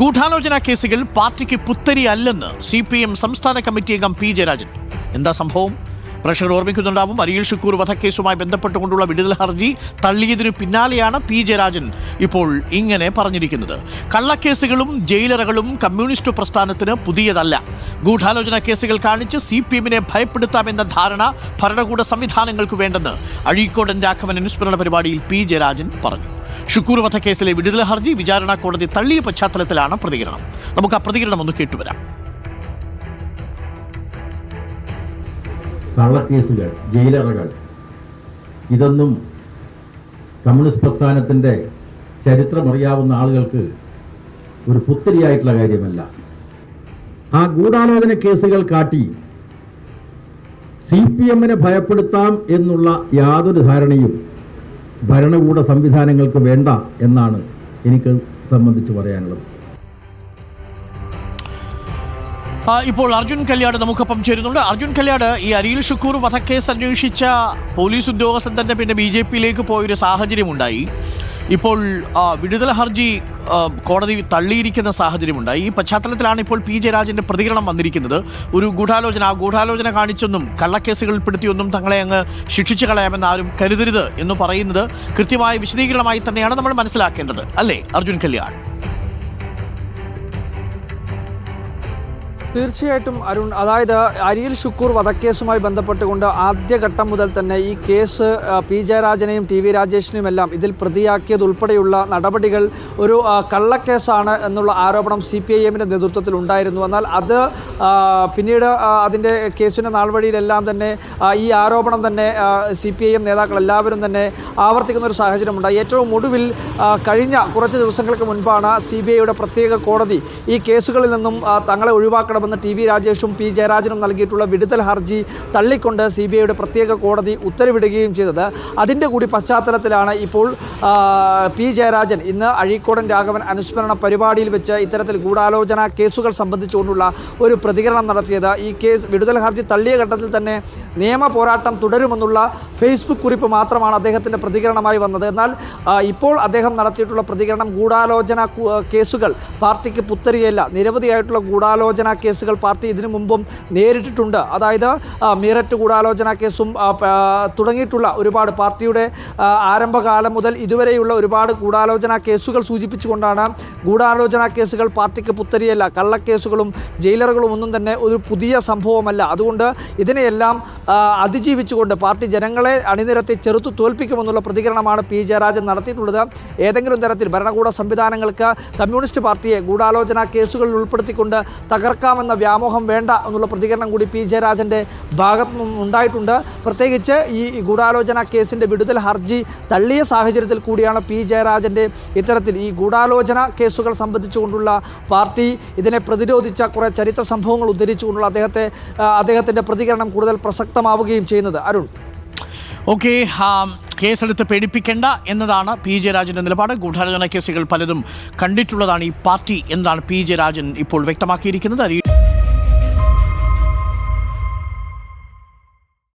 ഗൂഢാലോചന കേസുകൾ പാർട്ടിക്ക് പുത്തരി അല്ലെന്ന് സി പി എം സംസ്ഥാന കമ്മിറ്റി അംഗം പി ജയരാജൻ. എന്താ സംഭവം? പ്രഷർ ഓർമ്മിക്കുന്നുണ്ടാവും. അരിയിൽ ഷുക്കൂർ വധക്കേസുമായി ബന്ധപ്പെട്ടുകൊണ്ടുള്ള വിടുതൽ ഹർജി തള്ളിയതിനു പിന്നാലെയാണ് പി ജയരാജൻ ഇപ്പോൾ ഇങ്ങനെ പറഞ്ഞിരിക്കുന്നത്. കള്ളക്കേസുകളും ജയിലറകളും കമ്മ്യൂണിസ്റ്റ് പ്രസ്ഥാനത്തിന് പുതിയതല്ല. ഗൂഢാലോചന കേസുകൾ കാണിച്ച് സി പി എമ്മിനെ ഭയപ്പെടുത്താമെന്ന ധാരണ ഭരണകൂട സംവിധാനങ്ങൾക്ക് വേണ്ടെന്ന് അഴീക്കോടൻ രാഘവൻ അനുസ്മരണ പരിപാടിയിൽ പി ജയരാജൻ പറഞ്ഞു. ഷുക്കൂർ വധക്കേസിലെ വിടുതൽ ഹർജി വിചാരണ കോടതി തള്ളിയ പശ്ചാത്തലത്തിലാണ് പ്രതികരണം. നമുക്ക് ആ പ്രതികരണം ഒന്ന് കേട്ടുവരാം കള്ളക്കേസുകൾ ജയിലറകൾ ഇതൊന്നും കമ്മ്യൂണിസ്റ്റ് പ്രസ്ഥാനത്തിന്റെ ചരിത്രമറിയാവുന്ന ആളുകൾക്ക് ഒരു പുത്തരിയായിട്ടുള്ള കാര്യമല്ല. ആ ഗൂഢാലോചന കേസുകൾ കാട്ടി സി പി എമ്മിനെ ഭയപ്പെടുത്താം എന്നുള്ള യാതൊരു ധാരണയും ഭരണകൂട സംവിധാനങ്ങൾക്ക് വേണ്ട എന്നാണ് എനിക്ക് സംബന്ധിച്ച് പറയാനുള്ളത്. ഇപ്പോൾ അർജുൻ കല്യാട് നമുക്കൊപ്പം ചേരുന്നുണ്ട്. അർജുൻ കല്യാട് ഈ അരിയിൽ ഷുക്കൂർ വധക്കേസ് അന്വേഷിച്ച പോലീസ് ഉദ്യോഗസ്ഥൻ തന്നെ പിന്നെ ബി ജെ പിയിലേക്ക് പോയൊരു സാഹചര്യമുണ്ടായി. ഇപ്പോൾ വിടുതല ഹർജി കോടതി തള്ളിയിരിക്കുന്ന സാഹചര്യമുണ്ടായി ഈ പശ്ചാത്തലത്തിലാണ് ഇപ്പോൾ പി. ജയരാജന്റെ പ്രതികരണം വന്നിരിക്കുന്നത്. ഒരു ഗൂഢാലോചന ആ ഗൂഢാലോചന കാണിച്ചൊന്നും കള്ളക്കേസുകൾ പെടുത്തിയൊന്നും തങ്ങളെ അങ്ങ് ശിക്ഷിച്ചു കളയാമെന്ന് ആരും കരുതരുത് എന്ന് പറയുന്നത് കൃത്യമായ വിശദീകരണമായി തന്നെയാണ് നമ്മൾ മനസ്സിലാക്കേണ്ടത്. അല്ലേ അർജുൻ കല്യാൺ? തീർച്ചയായിട്ടും അരുൺ അതായത് അരിയിൽ ഷുക്കൂർ വധക്കേസുമായി ബന്ധപ്പെട്ടുകൊണ്ട് ആദ്യഘട്ടം മുതൽ തന്നെ ഈ കേസ് പി ജയരാജനെയും ടി വി രാജേഷിനെയും എല്ലാം ഇതിൽ പ്രതിയാക്കിയതുൾപ്പെടെയുള്ള നടപടികൾ ഒരു കള്ളക്കേസാണ് എന്നുള്ള ആരോപണം സി പി ഐ എമ്മിന്റെ നേതൃത്വത്തിൽ ഉണ്ടായിരുന്നു. എന്നാൽ അത് പിന്നീട് അതിന്റെ കേസിന്റെ നാൾവഴിയിലെല്ലാം തന്നെ ഈ ആരോപണം തന്നെ സി പി ഐ എം നേതാക്കൾ എല്ലാവരും തന്നെ ആവർത്തിക്കുന്ന ഒരു സാഹചര്യമുണ്ടായി. ഏറ്റവും ഒടുവിൽ കഴിഞ്ഞ കുറച്ച് ദിവസങ്ങൾക്ക് മുൻപാണ് സി ബി ഐയുടെ പ്രത്യേക കോടതി ഈ കേസുകളിൽ നിന്നും തങ്ങളെ തങ്ങളെ ഒഴിവാക്കണമെന്ന് ടി വി രാജേഷും പി ജയരാജനും നൽകിയിട്ടുള്ള വിടുതൽ ഹർജി തള്ളിക്കൊണ്ട് സി ബി ഐയുടെ പ്രത്യേക കോടതി ഉത്തരവിടുകയും ചെയ്തത്. അതിന്റെ കൂടി പശ്ചാത്തലത്തിലാണ് ഇപ്പോൾ പി ജയരാജൻ ഇന്ന് അഴീക്കോടൻ രാഘവൻ അനുസ്മരണ പരിപാടിയിൽ വെച്ച് ഇത്തരത്തിൽ ഗൂഢാലോചന കേസുകൾ സംബന്ധിച്ചുകൊണ്ടുള്ള ഒരു പ്രതികരണം നടത്തിയത്. ഈ കേസ് വിടുതൽ ഹർജി തള്ളിയ ഘട്ടത്തിൽ തന്നെ നിയമ പോരാട്ടം തുടരുമെന്നുള്ള ഫേസ്ബുക്ക് കുറിപ്പ് മാത്രമാണ് അദ്ദേഹത്തിന്റെ പ്രതികരണമായി വന്നത്. എന്നാൽ ഇപ്പോൾ അദ്ദേഹം നടത്തിയിട്ടുള്ള പ്രതികരണം ഗൂഢാലോചന കേസുകൾ പാർട്ടിക്ക് പുത്തരിയല്ല നിരവധിയായിട്ടുള്ള ഗൂഢാലോചന കേസുകൾ പാർട്ടി ഇതിനു മുമ്പും നേരിട്ടിട്ടുണ്ട്. അതായത് മീററ്റ് ഗൂഢാലോചന കേസും തുടങ്ങിയിട്ടുള്ള ഒരുപാട് പാർട്ടിയുടെ ആരംഭകാലം മുതൽ ഇതുവരെയുള്ള ഒരുപാട് ഗൂഢാലോചന കേസുകൾ സൂചിപ്പിച്ചുകൊണ്ടാണ് ഗൂഢാലോചന കേസുകൾ പാർട്ടിക്ക് പുത്തരിയല്ല. കള്ളക്കേസുകളും ജയിലറുകളും ഒന്നും തന്നെ ഒരു പുതിയ സംഭവമല്ല. അതുകൊണ്ട് ഇതിനെയെല്ലാം അതിജീവിച്ചുകൊണ്ട് പാർട്ടി ജനങ്ങളെ അണിനിരത്തി ചെറുത്തു തോൽപ്പിക്കുമെന്നുള്ള പ്രതികരണമാണ് പി ജയരാജൻ നടത്തിയിട്ടുള്ളത്. ഏതെങ്കിലും തരത്തിൽ ഭരണകൂട സംവിധാനങ്ങൾക്ക് കമ്മ്യൂണിസ്റ്റ് പാർട്ടിയെ ഗൂഢാലോചന കേസുകളിൽ ഉൾപ്പെടുത്തിക്കൊണ്ട് തകർക്കാമെന്ന വ്യാമോഹം വേണ്ട എന്നുള്ള പ്രതികരണം കൂടി പി ജയരാജന്റെ ഭാഗത്തു ഉണ്ടായിട്ടുണ്ട്. പ്രത്യേകിച്ച് ഈ ഗൂഢാലോചന കേസിന്റെ വിടുതൽ ഹർജി തള്ളിയ സാഹചര്യത്തിൽ കൂടിയാണ് പി ജയരാജന്റെ ഇത്തരത്തിൽ ഈ ഗൂഢാലോചന കേസുകൾ സംബന്ധിച്ചുകൊണ്ടുള്ള പാർട്ടി ഇതിനെ പ്രതിരോധിച്ച കുറേ ചരിത്ര സംഭവങ്ങൾ ഉദ്ധരിച്ചുകൊണ്ടുള്ള അദ്ദേഹത്തെ അദ്ദേഹത്തിന്റെ പ്രതികരണം കൂടുതൽ പ്രസക്തമാവുകയും ചെയ്യുന്നത്. അരുൺ. ഓക്കെ കേസെടുത്ത് പേടിപ്പിക്കേണ്ട എന്നതാണ് പി. ജെ. രാജന്റെ നിലപാട്. ഗൂഢാലോചന കേസുകൾ പലതും കണ്ടിട്ടുള്ളതാണ് ഈ പാർട്ടി എന്നാണ് പി. ജെ. രാജൻ ഇപ്പോൾ വ്യക്തമാക്കിയിരിക്കുന്നത്.